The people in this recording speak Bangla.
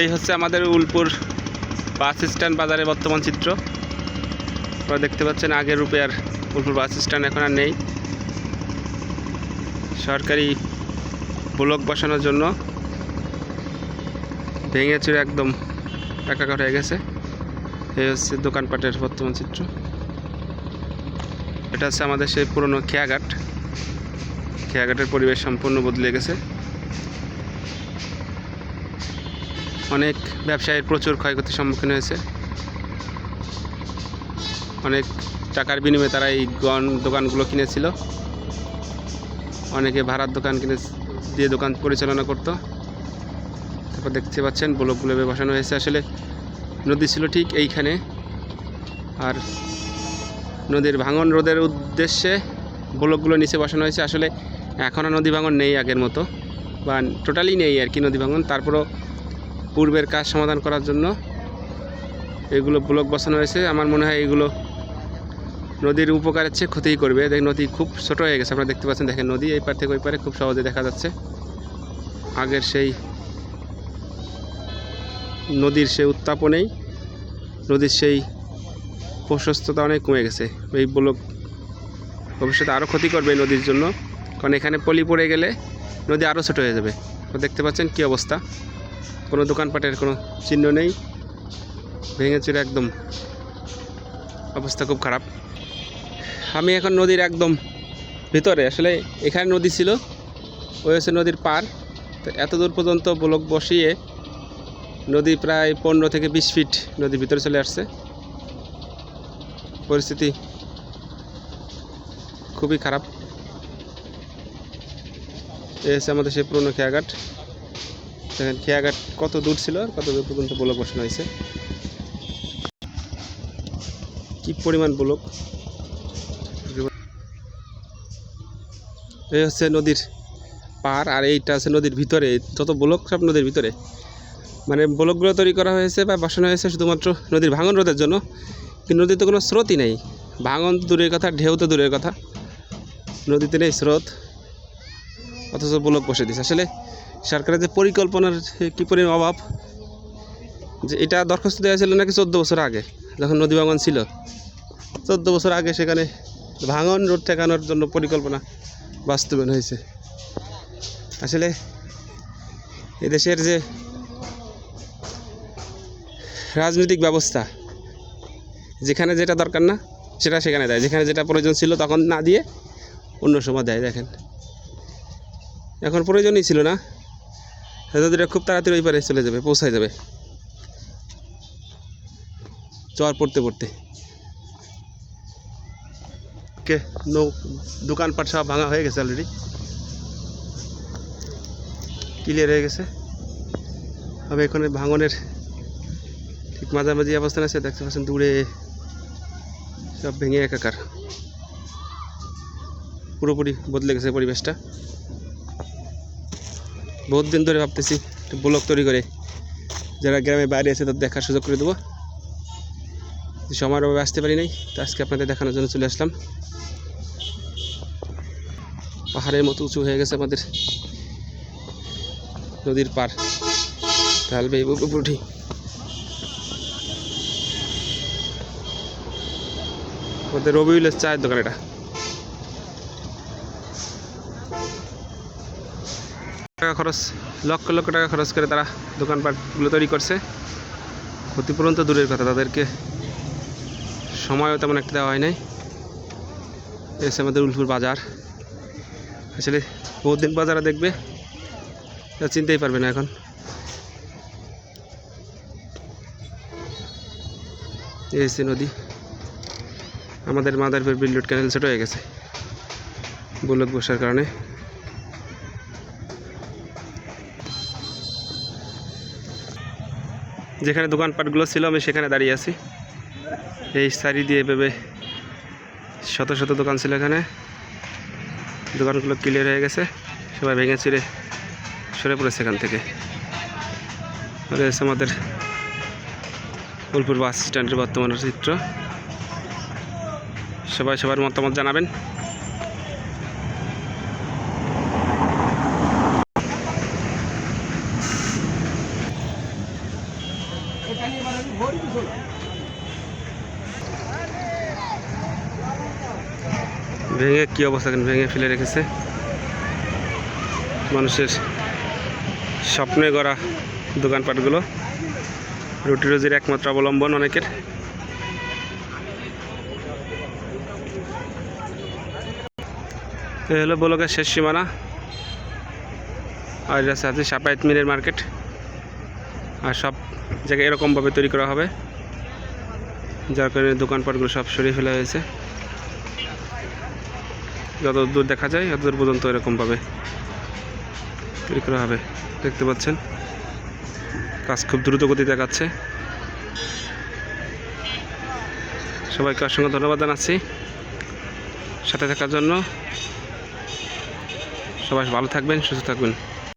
এই হচ্ছে আমাদের উলপুর বাস স্ট্যান্ড বাজারের বর্তমান চিত্র। আপনারা দেখতে পাচ্ছেন আগের রূপে আর উলপুর বাস স্ট্যান্ড এখন আর নেই। সরকারি ব্লক বসানোর জন্য ভেঙে চুরে একদম একাকার হয়ে গেছে। এই হচ্ছে দোকানপাটের বর্তমান চিত্র। এটা হচ্ছে আমাদের সেই পুরনো খেয়াঘাট। খেয়াঘাটের পরিবেশ সম্পূর্ণ বদলে গেছে। অনেক ব্যবসায়ীর প্রচুর ক্ষয়ক্ষতির সম্মুখীন হয়েছে। অনেক টাকার বিনিময়ে তারা এই গন দোকানগুলো কিনেছিল। অনেকে ভাড়ার দোকান কিনে দিয়ে দোকান পরিচালনা করতো। তারপর দেখতে পাচ্ছেন, ব্লকগুলো বসানো হয়েছে। আসলে নদী ছিল ঠিক এইখানে। আর নদীর ভাঙন রোধের উদ্দেশ্যে ব্লকগুলো নিচে বসানো হয়েছে। আসলে এখন আর নদী ভাঙন নেই আগের মতো, বা টোটালি নেই আর কি নদী ভাঙন। তারপরও পূর্বের কাজ সমাধান করার জন্য এগুলো ব্লক বসানো হয়েছে। আমার মনে হয় এগুলো নদীর উপকারের চেয়ে ক্ষতিই করবে। দেখ নদী খুব ছোট হয়ে গেছে, আপনারা দেখতে পাচ্ছেন, দেখেন নদী এই পার থেকে ওই পারে খুব সহজে দেখা যাচ্ছে। আগের সেই নদীর সেই উত্তাপও নেই নদীর সেই প্রশস্ততা অনেক কমে গেছে। এই ব্লক ভবিষ্যতে আরও ক্ষতি করবে নদীর জন্য। কারণ এখানে পলি পড়ে গেলে নদী আরও ছোট হয়ে যাবে। দেখতে পাচ্ছেন কী অবস্থা। কোনো দোকানপাটের কোনো চিহ্ন নেই। ভেঙে একদম অবস্থা খুব খারাপ। আমি এখন নদীর একদম ভিতরে, আসলে এখানে নদী ছিল, ওই হচ্ছে নদীর পার। তো এত দূর পর্যন্ত ব্লক বসিয়ে নদী প্রায় পনেরো থেকে বিশ ফিট নদীর ভিতরে চলে আসছে। পরিস্থিতি খুবই খারাপ। হচ্ছে আমাদের সেই পুরনো খেয়াঘাট। দেখেন খেয়াঘাট কত দূর ছিল আর কত দূর পর্যন্ত ব্লক বসানো হয়েছে। কি পরিমাণ ব্লক? এই হচ্ছে নদীর পার আর এইটা আছে নদীর ভিতরে, যত ব্লক সব নদীর ভিতরে। মানে ব্লকগুলো তৈরি করা হয়েছে বা বসানো হয়েছে শুধুমাত্র নদীর ভাঙন রোধের জন্য, কিন্তু নদীতে কোনো স্রোতই নেই। ভাঙন দূরের কথা, ঢেউ তো দূরের কথা। নদীতে নেই স্রোত, অথচ ব্লক বসে দিচ্ছে আসলে সরকারের যে পরিকল্পনার কী পরিমাণ অভাব? যে এটা দরখাস্ত দেওয়া ছিল নাকি চোদ্দ বছর আগে, যখন নদী ভাঙন ছিল। চোদ্দ বছর আগে সেখানে ভাঙন, রোড ঠেকানোর জন্য পরিকল্পনা বাস্তবায়ন হয়েছে। আসলে এদেশের যে রাজনৈতিক ব্যবস্থা, যেখানে যেটা দরকার না, সেটা সেখানে দেয়। যেখানে যেটা প্রয়োজন ছিল তখন না দিয়ে অন্য সময় দেয়, দেখেন। এখন প্রয়োজনই ছিল না। নদীটা খুব তাড়াতাড়ি ওই পারে চলে যাবে, পৌঁছায় যাবে। চর পড়তে পড়তে। কে? নৌ, দোকানপাট সব ভাঙা হয়ে গেছে অলরেডি ক্লিয়ার হয়ে গেছে? আমি এখানে ভাঙনের ঠিক মাঝামাঝি অবস্থান আছে, দেখতে পাচ্ছেন দূরে সব ভেঙে একাকার। পুরোপুরি বদলে গেছে পরিবেশটা। বহুত দিন ধরে ভাবতেছি একটু ব্লক তৈরি করে। যারা গ্রামে বাইরে আছে তাদের দেখার সুযোগ করে দেবো। সময়ের অভাবে আসতে পারি নাই, তো আজকে আপনাদের দেখানোর জন্য চলে আসলাম। পাহাড়ের মতো উঁচু হয়ে গেছে আমাদের। নদীর পার ঢালবে উঠি। আমাদের রবিউলের চায়ের দোকান এটা। টাকা খরচ, লক্ষ লক্ষ টাকা খরচ করে তারা দোকানপাটগুলো তৈরি করছে। ক্ষতিপূরণ তো দূরের কথা, তাদেরকে সময়ও তেমন একটা দেওয়া হয় নাই। এসে আমাদের উলপুর বাজার। আসলে বহুত দিন বাজারে দেখবে চিনতেই পারবে না এখন। এসে নদী। আমাদের মাদারপুর বিল্ডুট ক্যানেল ছোট হয়ে গেছে বুলক বসার কারণে। যেখানে দোকানপাটগুলো ছিল, আমি সেখানে দাঁড়িয়ে আছি। এই সারি দিয়ে ভেবে শত শত দোকান ছিল এখানে। দোকানগুলো ক্লিয়ার হয়ে গেছে, সবাই ভেঙে চিরে সরে পড়েছে এখান থেকে। আমাদের বোলপুর বাস স্ট্যান্ডের বর্তমান চিত্র। সবাই সবার মতামত জানাবেন। ভেঙে কি অবস্থা ভেঙে ফেলে রেখেছে। মানুষের স্বপ্নে গড়া দোকানপাটগুলো। রুটি রুজির একমাত্র অবলম্বন অনেকের। এ হলো বলকের শেষ সীমানা। আর আছে সাপায়াত মিলের মার্কেট। আর সব জায়গায় এরকমভাবে তৈরি করা হবে, যার কারণে দোকানপাটগুলো সব সরিয়ে ফেলা হয়েছে। যত দূর দেখা যায় তত দূর পর্যন্ত এরকমভাবে তৈরি করা হবে। দেখতে পাচ্ছেন, কাজ খুব দ্রুত গতি দেখাচ্ছে সবাইকে অসংখ্য ধন্যবাদ জানাচ্ছি সাথে থাকার জন্য। সবাই ভালো থাকবেন, সুস্থ থাকবেন।